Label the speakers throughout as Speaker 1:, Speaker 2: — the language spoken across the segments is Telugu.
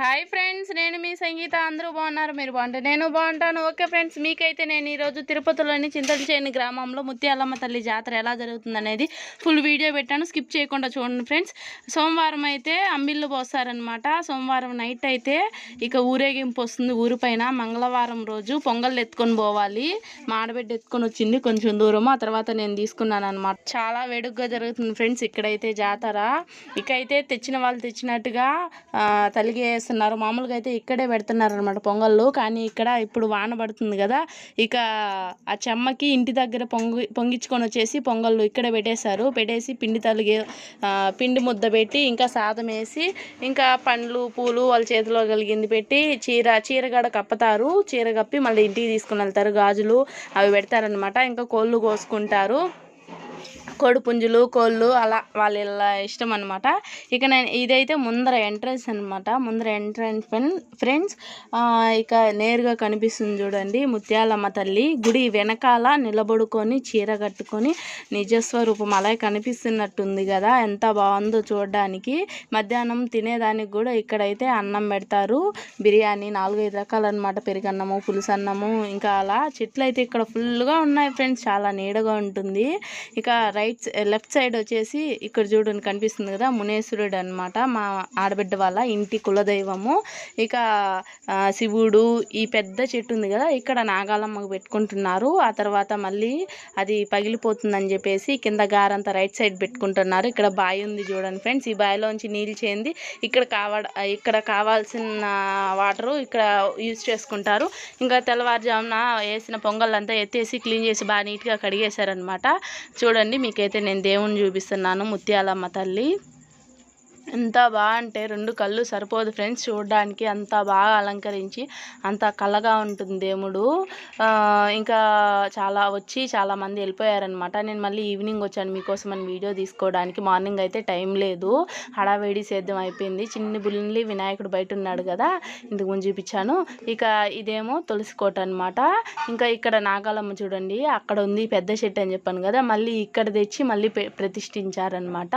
Speaker 1: హాయ్ ఫ్రెండ్స్ నేను మీ సంగీత. అందరూ బాగున్నారు? మీరు బాగుంటారు నేను బాగుంటాను. ఓకే ఫ్రెండ్స్ మీకైతే నేను ఈరోజు తిరుపతిలోని చింతలచేని గ్రామంలో ముత్యాలమ్మ తల్లి జాతర ఎలా జరుగుతుందనేది ఫుల్ వీడియో పెట్టాను. స్కిప్ చేయకుండా చూడండి ఫ్రెండ్స్. సోమవారం అయితే అంబిళ్ళు పోస్తారనమాట సోమవారం నైట్ అయితే ఇక ఊరేగింపు వస్తుంది ఊరిపైన మంగళవారం రోజు పొంగల్ ఎత్తుకొని పోవాలి. మాడబిడ్డ ఎత్తుకొని వచ్చింది కొంచెం దూరం ఆ తర్వాత నేను తీసుకున్నాను అనమాట చాలా వేడుగ్గా జరుగుతుంది ఫ్రెండ్స్ ఇక్కడైతే జాతర. ఇక అయితే తెచ్చిన వాళ్ళు తెచ్చినట్టుగా తల్లిగే చేస్తున్నారు. మామూలుగా అయితే ఇక్కడే పెడుతున్నారు అనమాట పొంగళ్ళు. కానీ ఇక్కడ ఇప్పుడు వాన పడుతుంది కదా ఇక ఆ చెమ్మకి ఇంటి దగ్గర పొంగి పొంగించుకొని వచ్చేసి పొంగళ్ళు ఇక్కడే పెట్టేశారు. పెట్టేసి పిండి తలిగి పిండి ముద్ద పెట్టి ఇంకా సాదం వేసి ఇంకా పండ్లు పూలు వాళ్ళ చేతిలో కలిగింది పెట్టి చీర చీర గడ కప్పుతారు. చీర కప్పి మళ్ళీ ఇంటికి తీసుకుని వెళ్తారు. గాజులు అవి పెడతారనమాట ఇంకా కోళ్ళు కోసుకుంటారు. కోడి పుంజులు కోళ్ళు అలా వాళ్ళ ఇష్టం అనమాట ఇక నేను ఇదైతే ముందర ఎంట్రన్స్ అనమాట ముందర ఎంట్రన్స్ ఫ్రెండ్స్ ఇక నేరుగా కనిపిస్తుంది చూడండి. ముత్యాలమ్మ తల్లి గుడి వెనకాల నిలబడుకొని చీర కట్టుకొని నిజస్వరూపం అలా కనిపిస్తున్నట్టుంది కదా. ఎంత బాగుందో చూడడానికి. మధ్యాహ్నం తినేదానికి కూడా ఇక్కడైతే అన్నం పెడతారు. బిర్యానీ నాలుగైదు రకాలు అనమాట పెరుగన్నము పులుసు ఇంకా అలా. చెట్లు అయితే ఇక్కడ ఫుల్గా ఉన్నాయి ఫ్రెండ్స్. చాలా నీడగా ఉంటుంది. ఇక రైట్ లెఫ్ట్ సైడ్ వచ్చేసి ఇక్కడ చూడండి కనిపిస్తుంది కదా మునేశ్వరుడు అనమాట మా ఆడబిడ్డ వాళ్ళ ఇంటి కులదైవము. ఇక శివుడు ఈ పెద్ద చెట్టు ఉంది కదా ఇక్కడ నాగాలమ్మకు పెట్టుకుంటున్నారు. ఆ తర్వాత మళ్ళీ అది పగిలిపోతుందని చెప్పేసి కింద గారంతా రైట్ సైడ్ పెట్టుకుంటున్నారు. ఇక్కడ బావి ఉంది చూడండి ఫ్రెండ్స్ ఈ బావిలోంచి నీళ్ళు చేయింది ఇక్కడ కావడ ఇక్కడ కావాల్సిన వాటరు ఇక్కడ యూజ్ చేసుకుంటారు. ఇంకా తెల్లవారుజామున వేసిన పొంగల్ అంతా ఎత్తేసి క్లీన్ చేసి బాగా నీట్గా కడిగేశారనమాట చూడండి మీకు మీకైతే నేను దేవుణ్ణి చూపిస్తున్నాను ముత్యాలమ్మ తల్లి. ఎంత బాగా అంటే రెండు కళ్ళు సరిపోదు ఫ్రెండ్స్ చూడడానికి. అంత బాగా అలంకరించి అంత కళగా ఉంటుంది దేవుడు. ఇంకా చాలా వచ్చి చాలా మంది వెళ్ళిపోయారనమాట నేను మళ్ళీ ఈవినింగ్ వచ్చాను మీకోసం అని వీడియో తీసుకోవడానికి. మార్నింగ్ అయితే టైం లేదు. హడావేడి సేద్యం అయిపోయింది. చిన్ని బుల్లి వినాయకుడు బయట ఉన్నాడు కదా ఇందుకు ముందు చూపించాను. ఇక ఇదేమో తులసి కోట అనమాట ఇంకా ఇక్కడ నాగాలమ్మ చూడండి అక్కడ ఉంది పెద్ద చెట్టు అని చెప్పాను కదా మళ్ళీ ఇక్కడ తెచ్చి మళ్ళీ ప్రతిష్ఠించారనమాట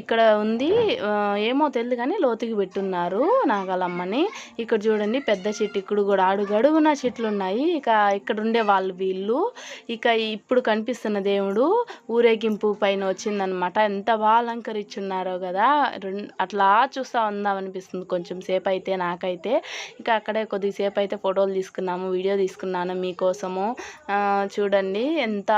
Speaker 1: ఇక్కడ ఉంది ఏమో తెలియదు కానీ లోతుకి పెట్టున్నారు నాగలమ్మని. ఇక్కడ చూడండి పెద్ద చెట్టు ఇక్కడ కూడా అడుగడుగున చెట్లు ఉన్నాయి ఇక ఇక్కడ ఉండే వాళ్ళు వీళ్ళు. ఇక ఇప్పుడు కనిపిస్తున్న దేవుడు ఊరేగింపు పైన వచ్చిందనమాట ఎంత బాగా అలంకరించున్నారో కదా. అట్లా చూస్తా ఉందాం అనిపిస్తుంది కొంచెం సేపు అయితే నాకైతే. ఇక అక్కడే కొద్దిసేపు అయితే ఫోటోలు తీసుకున్నాము వీడియో తీసుకున్నాను మీకోసము. చూడండి ఎంత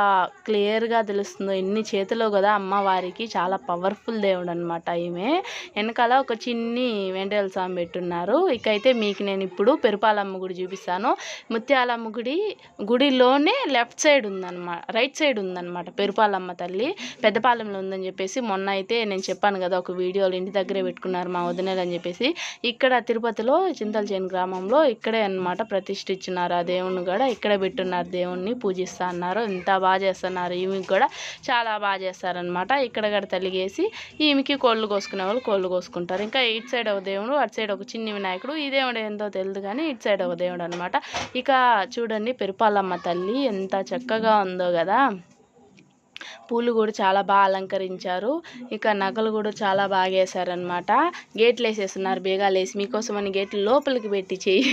Speaker 1: క్లియర్గా తెలుస్తుందో. ఎన్ని చేతిలో కదా అమ్మవారికి చాలా పవర్ఫుల్ దేవుడు అనమాట ఈమె. వెనకాల ఒక చిన్ని వెంటల స్వామి పెట్టున్నారు. ఇక అయితే మీకు నేను ఇప్పుడు పెరుపాలమ్మ గుడి చూపిస్తాను. ముత్యాలమ్మ గుడి గుడిలోనే లెఫ్ట్ సైడ్ ఉందన్నమాట రైట్ సైడ్ ఉందన్నమాట పెరుపాలమ్మ తల్లి. పెద్దపాలెంలో ఉందని చెప్పేసి మొన్న అయితే నేను చెప్పాను కదా ఒక వీడియోలు ఇంటి దగ్గరే పెట్టుకున్నారు మా వదినలు అని చెప్పేసి. ఇక్కడ తిరుపతిలో చింతలచేని గ్రామంలో ఇక్కడే అన్నమాట ప్రతిష్ఠించున్నారు ఆ దేవుణ్ణి కూడా. ఇక్కడే పెట్టున్నారు దేవుణ్ణి పూజిస్తా అన్నారు. ఎంత బాగా చేస్తున్నారు. ఈమెకి కూడా చాలా బాగా చేస్తారనమాట ఇక్కడ కూడా తల్లిగేసి ఈమెకి కోళ్ళు కోసుకునే వాళ్ళు కోళ్ళు కోసుకుంటారు. ఇంకా ఇటు సైడ్ ఒక దేవుడు అటు సైడ్ ఒక చిన్ని వినాయకుడు ఈ దేవుడు ఏందో తెలియదు కానీ ఇటు సైడ్ ఒక దేవుడు అనమాట ఇక చూడండి పెరుపాలమ్మ తల్లి ఎంత చక్కగా ఉందో కదా. పూలు కూడా చాలా బాగా అలంకరించారు. ఇక నగలు కూడా చాలా బాగా వేసారనమాట గేట్లు వేసేస్తున్నారు బేగాలు వేసి. మీకోసం అని గేట్లు లోపలికి పెట్టి చేయి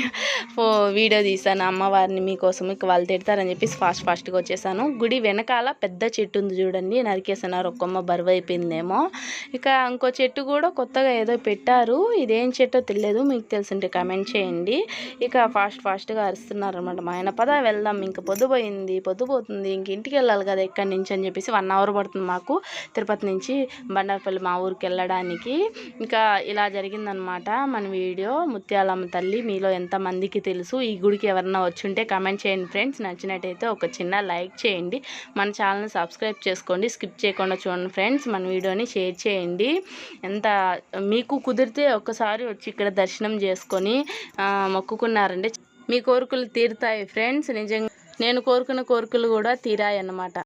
Speaker 1: ఫో వీడియో తీసాను అమ్మవారిని మీకోసం ఇక వాళ్ళు తిడతారని చెప్పేసి ఫాస్ట్ ఫాస్ట్గా వచ్చేసాను. గుడి వెనకాల పెద్ద చెట్టు ఉంది చూడండి. నరికేస్తున్నారు. ఒక్కమ్మ బరువు అయిపోయిందేమో. ఇక ఇంకో చెట్టు కూడా కొత్తగా ఏదో పెట్టారు. ఇదేం చెట్టో తెలియదు. మీకు తెలిసింటే కమెంట్ చేయండి. ఇక ఫాస్ట్ ఫాస్ట్గా అరుస్తున్నారు అనమాట మా ఆయన. పద వెళ్దాం. ఇంక పొద్దుపోయింది పొద్దుపోతుంది ఇంక ఇంటికి వెళ్ళాలి కదా ఎక్కడి నుంచి అని చెప్పేసి వన్ అవర్ పడుతుంది మాకు. తిరుపతి నుంచి బండారపల్లి మా ఊరికి వెళ్ళడానికి. ఇంకా ఇలా జరిగిందనమాట మన వీడియో. ముత్యాలమ్మ తల్లి మీలో ఎంతమందికి తెలుసు? ఈ గుడికి ఎవరన్నా వచ్చి ఉంటే కమెంట్ చేయండి ఫ్రెండ్స్ నచ్చినట్టయితే ఒక చిన్న లైక్ చేయండి. మన ఛానల్ని సబ్స్క్రైబ్ చేసుకోండి. స్కిప్ చేయకుండా చూడండి ఫ్రెండ్స్ మన వీడియోని షేర్ చేయండి. ఎంత మీకు కుదిరితే ఒక్కసారి వచ్చి ఇక్కడ దర్శనం చేసుకొని మొక్కుకున్నారండి మొక్కుకున్నారంటే మీ కోరికలు తీరుతాయి ఫ్రెండ్స్ నిజంగా నేను కోరుకున్న కోరికలు కూడా తీరాయి అన్నమాట